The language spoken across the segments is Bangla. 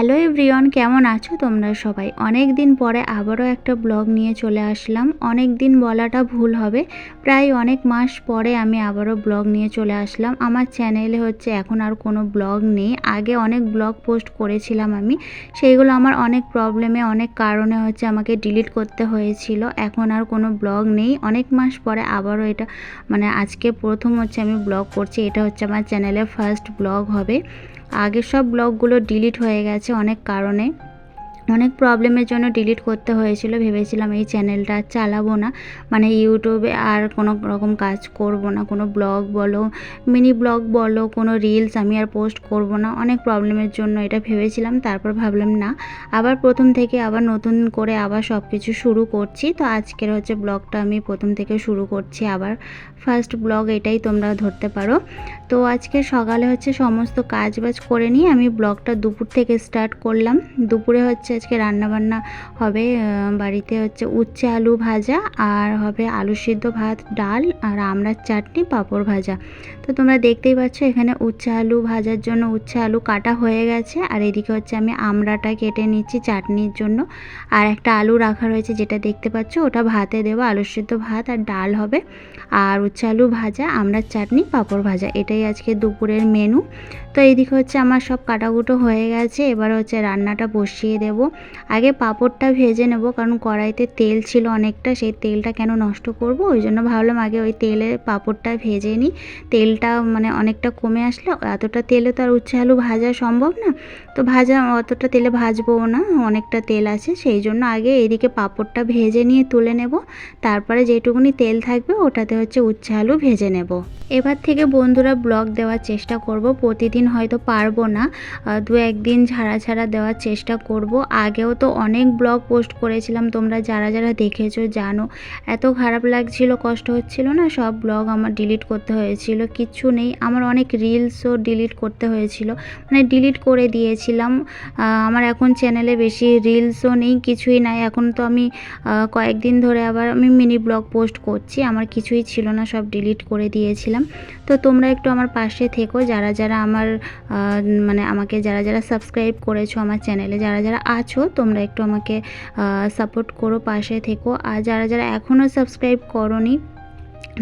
হ্যালো এভরিওয়ান কেমন আছো তোমরা সবাই? অনেক দিন পরে আবারও একটা ব্লগ নিয়ে চলে আসলাম। অনেক দিন বলাটা ভুল হবে। প্রায় অনেক মাস পরে আমি আবারও ব্লগ নিয়ে চলে আসলাম। আমার চ্যানেলে হচ্ছে এখন আর কোনো ব্লগ নেই। আগে অনেক ব্লগ পোস্ট করেছিলাম আমি। সেইগুলো আমার অনেক প্রবলেমে অনেক কারণে হচ্ছে আমাকে ডিলিট করতে হয়েছিল। এখন আর কোনো ব্লগ নেই। অনেক মাস পরে আবারও এটা মানে আজকে প্রথম হচ্ছে আমি ব্লগ করছি। এটা হচ্ছে আমার চ্যানেলের ফার্স্ট ব্লগ হবে। আগের সব ব্লগগুলো ডিলিট হয়ে গেছে অনেক কারণে। অনেক প্রবলেমের জন্য ডিলিট করতে হয়েছিল। ভেবেছিলাম এই চ্যানেলটা আর চালাবো না। মানে ইউটিউবে আর কোনো রকম কাজ করব না। কোনো ব্লগ বলো মিনি ব্লগ বলো, কোনো রিলস আমি আর পোস্ট করব না। অনেক প্রবলেমের জন্য এটা ভেবেছিলাম। তারপর ভাবলাম, না। আবার প্রথম থেকে আবার নতুন করে আবার সব কিছু শুরু করছি। তো আজকের হচ্ছে ব্লগটা আমি প্রথম থেকে শুরু করছি। আবার ফার্স্ট ব্লগ এটাই তোমরা ধরতে পারো। তো আজকে সকালে হচ্ছে সমস্ত কাজ বাজ করে নিয়ে আমি ব্লগটা দুপুর থেকে স্টার্ট করলাম। দুপুরে হচ্ছে আজকে রান্নাবান্না হবে বাড়িতে হচ্ছে উচ্ছে আলু ভাজা আর হবে আলু সিদ্ধ ভাত, ডাল আর আমড়ার চাটনি পাঁপড় ভাজা। তো তোমরা দেখতেই পাচ্ছ এখানে উচ্ছে আলু ভাজার জন্য উচ্ছে আলু কাটা হয়ে গেছে আর এদিকে হচ্ছে আমি আমড়াটা কেটে নিচ্ছি চাটনির জন্য। আর একটা আলু রাখা রয়েছে যেটা দেখতে পাচ্ছ, ওটা ভাতে দেবো, আলু সিদ্ধ ভাত আর ডাল হবে। আর উচ্ছে আলু ভাজা আমড়ার চাটনি পাঁপড় ভাজা, এটাই আজকে দুপুরের মেনু তো এইদিকে হচ্ছে আমার সব কাটাকুটো হয়ে গেছে, এবার হচ্ছে রান্নাটা বসিয়ে দেব। আগে পাঁপড়টা ভেজে নেব, কারণ কড়াইতে তেল ছিল অনেকটা, সেই তেলটা কেন নষ্ট করব? ওই জন্য ভাবলাম আগে ওই তেলে পাঁপড়টা ভেজে নিই। তেলটা মানে অনেকটা কমে আসলে, এতটা তেলে তো আর উচ্ছে আলু ভাজা সম্ভব না। তো ভাজা অতটা তেলে ভাজবও না, অনেকটা তেল আছে, সেই জন্য আগে এইদিকে পাঁপড়টা ভেজে নিয়ে তুলে নেব। তারপরে যেটুকুনি তেল থাকবে, ওটাতে হচ্ছে উচ্ছে আলু ভেজে নেব। এবার থেকে বন্ধুরা ব্লগ দেওয়ার চেষ্টা করব। প্রতিদিন হয়তো পারব না। দু একদিন ছাড়া ছাড়া দেওয়ার চেষ্টা করব। আগেও তো অনেক ব্লগ পোস্ট করেছিলাম, তোমরা যারা যারা দেখেছ জানো। এত খারাপ লাগছিল, কষ্ট হচ্ছিল না, সব ব্লগ আমার ডিলিট করতে হয়েছিল, কিচ্ছু নেই। আমার অনেক রিলসও ডিলিট করতে হয়েছিল মানে ডিলিট করে দিয়েছিলাম। আমার এখন চ্যানেলে বেশি রিলসও নেই, কিছুই নাই। এখন তো আমি কয়েকদিন ধরে আবার আমি মিনি ব্লগ পোস্ট করছি, আমার কিছুই ছিল না, সব ডিলিট করে দিয়েছিলাম। তো তোমরা একটু আমার পাশে থেকো। যারা যারা আমার মানে আমাকে যারা যারা সাবস্ক্রাইব করেছ আমার চ্যানেলে যারা যারা আছো, তোমরা একটু আমাকে সাপোর্ট করো, পাশে থেকো। আর যারা যারা এখনও সাবস্ক্রাইব করোনি,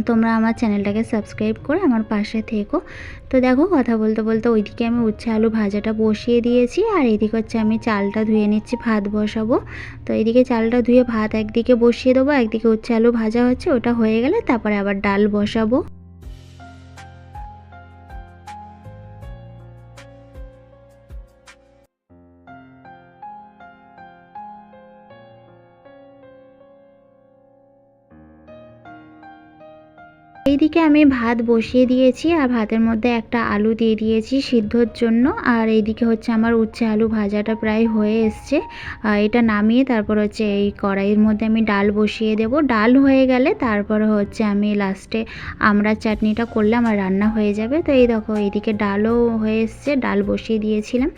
তোমরা আমার চ্যানেলটাকে সাবস্ক্রাইব করে আমার পাশে থেকো। তো দেখো, কথা বলতে বলতে ওইদিকে আমি উচ্ছে আলু ভাজাটা বসিয়ে দিয়েছি। আর এদিকে হচ্ছে আমি চালটা ধুয়ে নিচ্ছি, ভাত বসাবো। তো এদিকে চালটা ধুয়ে ভাত একদিকে বসিয়ে দেবো, একদিকে উচ্ছে আলু ভাজা হচ্ছে, ওটা হয়ে গেলে তারপরে আবার ডাল বসাবো। এইদিকে আমি ভাত বসিয়ে দিয়েছি আর ভাতের মধ্যে একটা আলু দিয়ে দিয়েছি সিদ্ধর জন্য। আর এইদিকে হচ্ছে আমার উচ্ছে আলু ভাজাটা প্রায় হয়ে এসছে। এটা নামিয়ে তারপর হচ্ছে এই কড়াইয়ের মধ্যে আমি ডাল বসিয়ে দেব। ডাল হয়ে গেলে তারপর হচ্ছে আমি লাস্টে আমড়ার চাটনিটা করলে আমার রান্না হয়ে যাবে। তো এই দেখো, এইদিকে ডালও হয়ে এসছে, ডাল বসিয়ে দিয়েছিলাম।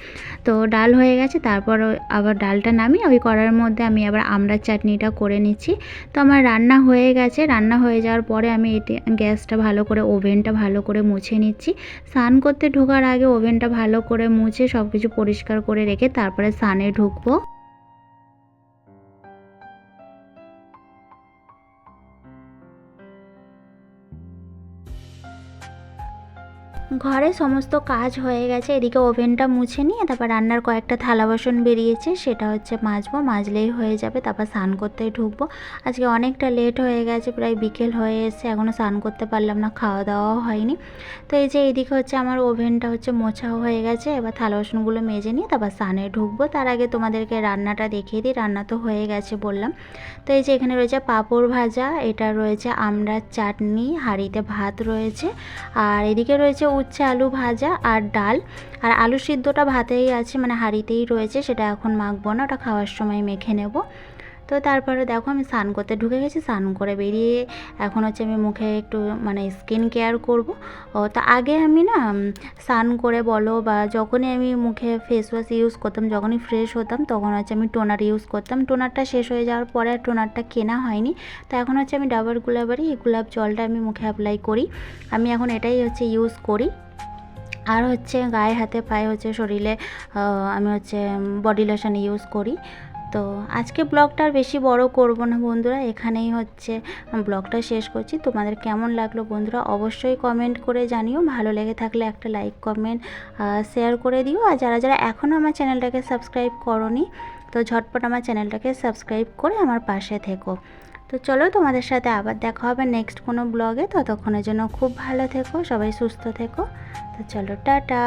তো ডাল হয়ে গেছে, তারপর আবার ডালটা নামিয়ে ওই কড়াইয়ের মধ্যে আমি আবার আমড়ার চাটনিটা করে নিচ্ছি। তো আমার রান্না হয়ে গেছে। রান্না হয়ে যাওয়ার পরে আমি এটি গ্যাসটা ভালো করে, ওভেনটা ভালো করে মুছে নিচ্ছি। সান করতে ঢোকার আগে ওভেনটা ভালো করে মুছে সব কিছু পরিষ্কার করে রেখে তারপরে স্নানে ঢুকবো। ঘরে সমস্ত কাজ হয়ে গেছে, এদিকে ওভেনটা মুছে নিয়ে তারপর রান্নার কয়েকটা থালা বাসন বেরিয়েছে, সেটা হচ্ছে মাজবো, মাজলেই হয়ে যাবে, তারপর স্নান করতে ঢুকবো। আজকে অনেকটা লেট হয়ে গেছে, প্রায় বিকেল হয়ে এসছে এখনও স্নান করতে পারলাম না খাওয়া দাওয়াও হয়নি। তো এই যে এইদিকে হচ্ছে আমার ওভেনটা হচ্ছে মোছাও হয়ে গেছে, এবার থালা বাসনগুলো মেজে নিয়ে তারপর স্নানে ঢুকবো। তার আগে তোমাদেরকে রান্নাটা দেখিয়ে দিই, রান্না তো হয়ে গেছে বললাম। তো এই যে এখানে রয়েছে পাঁপড় ভাজা, এটা রয়েছে আমড়ার চাটনি, হাঁড়িতে ভাত রয়েছে, আর এদিকে রয়েছে উচ্ছে, আলু ভাজা আর ডাল। আর আলু সিদ্ধটা ভাতেই আছে মানে হাঁড়িতেই রয়েছে, সেটা এখন মাখবো না, ওটা খাওয়ার সময় মেখে নেব। তো তারপরে দেখো আমি স্নান করতে ঢুকে গেছি, স্নান করে বেরিয়ে এখন হচ্ছে আমি মুখে একটু মানে স্কিন কেয়ার করব। ও তা আগে আমি না স্নান করে বলো বা যখনই আমি মুখে ফেস ওয়াশ ইউজ করতাম, যখনই ফ্রেশ হতাম, তখন হচ্ছে আমি টোনার ইউজ করতাম। টোনারটা শেষ হয়ে যাওয়ার পরে আর টোনারটা কেনা হয়নি। তো এখন হচ্ছে আমি ডাবর গুলাবারি, এই গোলাপ জলটা আমি মুখে অ্যাপ্লাই করি। আমি এখন এটাই হচ্ছে ইউজ করি। আর হচ্ছে গায়ে, হাতে, পায়ে হচ্ছে শরীরে আমি হচ্ছে বডি লোশন ইউজ করি। তো আজকে ব্লগটা আর বেশি বড় করব না বন্ধুরা, এখানেই হচ্ছে। ব্লগটা শেষ করছি। তোমাদের কেমন লাগল বন্ধুরা, অবশ্যই কমেন্ট করে জানিও। ভালো লেগে থাকলে একটা লাইক কমেন্ট শেয়ার করে দিও। আর যারা যারা এখনও আমার চ্যানেলটাকে সাবস্ক্রাইব করনি, তো ঝটপট আমার চ্যানেলটাকে সাবস্ক্রাইব করে আমার পাশে থেকো। তো চলো তোমাদের সাথে আবার দেখা হবে নেক্সট কোনো ব্লগে ততক্ষণের জন্য খুব ভালো থেকো, সবাই সুস্থ থেকো। তো চলো, টাটা।